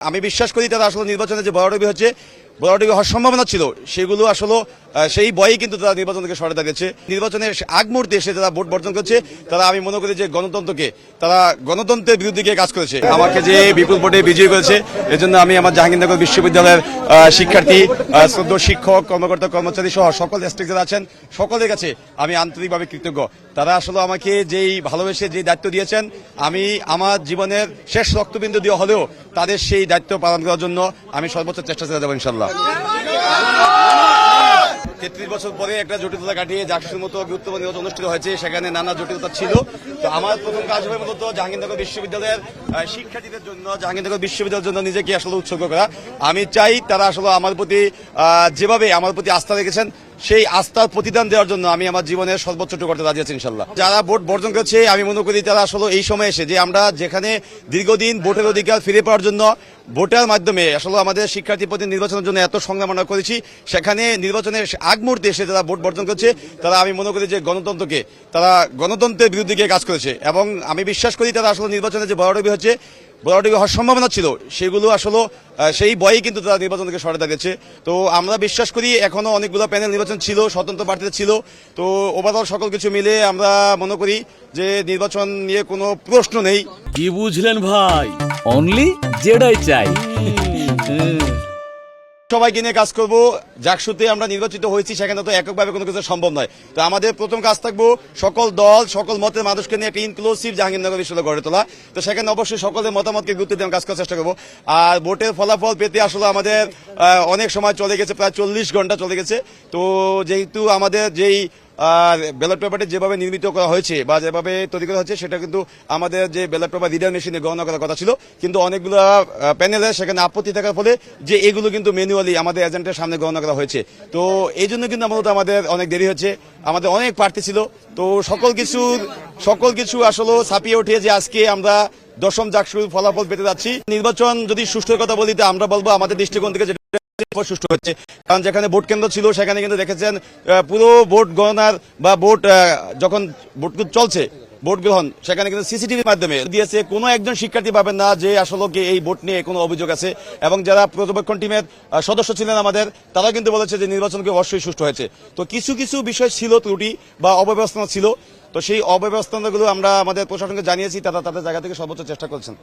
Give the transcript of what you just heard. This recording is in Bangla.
আমি বিশ্বাস করি তারা আসলে নির্বাচনে যে বড় হচ্ছে বড় হওয়ার সম্ভাবনা ছিল। সেগুলো আসলে সেই বয়েই কিন্তু তারা নির্বাচন থেকে সরে দাঁড়িয়েছে। নির্বাচনের আগ মুহূর্তে এসে যারা ভোট বর্জন করছে, তারা আমি মনে করি যে গণতন্ত্রকে, তারা গণতন্ত্রের বিরুদ্ধে গিয়ে কাজ করেছে। আমাকে যে বিপুল ভোটে বিজয়ী করেছে, এজন্য আমি আমার জাহাঙ্গীরনগর বিশ্ববিদ্যালয়ের শিক্ষার্থী শ্রদ্ধ শিক্ষক, কর্মকর্তা, কর্মচারী সহ সকল স্টেক যারা আছেন, সকলের কাছে আমি আন্তরিকভাবে কৃতজ্ঞ। তারা আসলে আমাকে যেই ভালোবেসে যে দায়িত্ব দিয়েছেন, আমি আমার জীবনের শেষ রক্তবিন্দু দিয়ে হলেও তাদের সেই দায়িত্ব পালন করার জন্য আমি সর্বোচ্চ চেষ্টা চালিয়ে যাব ইনশাল্লাহ তেত্রিশ বছর পরে একটা জটিলতা কাটিয়ে জাকসুর মতো গুরুত্বপূর্ণ নির্বাচন অনুষ্ঠিত হয়েছে, সেখানে নানা জটিলতা ছিল। তো আমার প্রথম কাজ হবে মূলত জাহাঙ্গীরনগর বিশ্ববিদ্যালয়ের শিক্ষার্থীদের জন্য, জাহাঙ্গীরনগর বিশ্ববিদ্যালয়ের জন্য নিজেকে আসলে উৎসর্গ করা। আমি চাই তারা আসলে আমার প্রতি যেভাবে আমার প্রতি আস্থা রেখেছেন সেই আস্থার প্রতিদান দেওয়ার জন্য আমি আমার জীবনের সর্বোচ্চটুকু করতে রাজি আছি, ইনশাল্লাহ। যারা ভোট বর্জন করেছে, আমি মনে করি তারা আসলে এই সময় এসে যে আমরা যেখানে দীর্ঘদিন ভোটের অধিকার ফিরে পাওয়ার জন্য ভোটের মাধ্যমে আসলে আমাদের শিক্ষার্থী প্রতি নির্বাচনের জন্য এত সংগ্রাম আমরা করেছি, সেখানে নির্বাচনের আগ মুহূর্তে এসে যারা ভোট বর্জন করছে, তারা আমি মনে করি যে গণতন্ত্রকে, তারা গণতন্ত্রের বিরুদ্ধে গিয়ে কাজ করেছে। এবং আমি বিশ্বাস করি তারা আসলে নির্বাচনে যে বড় হচ্ছে বড় হওয়ার সম্ভাবনা ছিল। সেগুলো আসলে সেই বয়েই কিন্তু তারা নির্বাচন থেকে সরে দাঁড়িয়েছে তো আমরা বিশ্বাস করি এখনও অনেকগুলো প্যানেল নির্বাচন ছিল স্বতন্ত্র প্রার্থীরা ছিল। তো ওভারঅল সকল কিছু মিলে আমরা মনে করি যে নির্বাচন নিয়ে কোনো প্রশ্ন নেই। কি বুঝলেন ভাই? অনলি যেটাই চাই। সবাইকে নিয়ে কাজ করব। জাকসুতে আমরা নির্বাচিত হয়েছি, সেখানে তো এককভাবে কোনো কিছু সম্ভব নয়। তো আমাদের প্রথম কাজ থাকব, সকল দল, সকল মতের মানুষকে নিয়ে একটা ইনক্লুসিভ জাহাঙ্গীরনগর বিশ্ববিদ্যালয় গড়ে তোলা। তো সেখানে অবশ্যই সকলের মতামতকে গুরুত্ব দিয়ে কাজ করার চেষ্টা করব। আর ভোটের ফলাফল পেতে আসলে আমাদের অনেক সময় চলে গেছে, প্রায় চল্লিশ ঘণ্টা চলে গেছে। তো যেহেতু আমাদের যেই ব্যালট পেপারটি যেভাবে নির্মিত করা হয়েছে বা যেভাবে তৈরি করা হয়েছে, সেটা কিন্তু আমাদের যে ব্যালট পেপার রিডার মেশিনে গণনা করার কথা ছিল। কিন্তু অনেকগুলো প্যানেলে সেখানে আপত্তি থাকার ফলে যে এগুলো কিন্তু ম্যানুয়ালি আমাদের এজেন্টের সামনে গণনা করা হয়েছে। তো এই জন্য কিন্তু মূলত আমাদের অনেক দেরি হচ্ছে আমাদের অনেক প্রার্থী ছিল। তো সকল কিছু সকল কিছু আসলে ছাপিয়ে উঠে যে আজকে আমরা দশম জাকসুর ফলাফল পেতে যাচ্ছি। নির্বাচন যদি সুষ্ঠুর কথা বলি, তো আমরা বলব আমাদের দৃষ্টিকোণ থেকে সুষ্ঠু হচ্ছে কারণ যেখানে ভোট কেন্দ্র ছিল, সেখানে কিন্তু দেখেছেন পুরো ভোট গণনার বা ভোট যখন ভোট চলছে ভোট গ্রহণ সেখানে কিন্তু সিসিটিভির মাধ্যমে দিয়েছে, কোনো একজন শিক্ষার্থী পাবেন না যে আসলে এই ভোট নিয়ে কোনো অভিযোগ আছে। এবং যারা পর্যবেক্ষণ টিমের সদস্য ছিলেন আমাদের তারা কিন্তু বলেছে যে নির্বাচনকে অবশ্যই সুষ্ঠু হয়েছে। তো কিছু কিছু বিষয় ছিল ত্রুটি বা অব্যবস্থা ছিল। তো সেই অব্যবস্থাগুলো আমরা আমাদের প্রশাসনকে জানিয়েছি, তারা তাদের জায়গা থেকে সর্বোচ্চ চেষ্টা করছেন।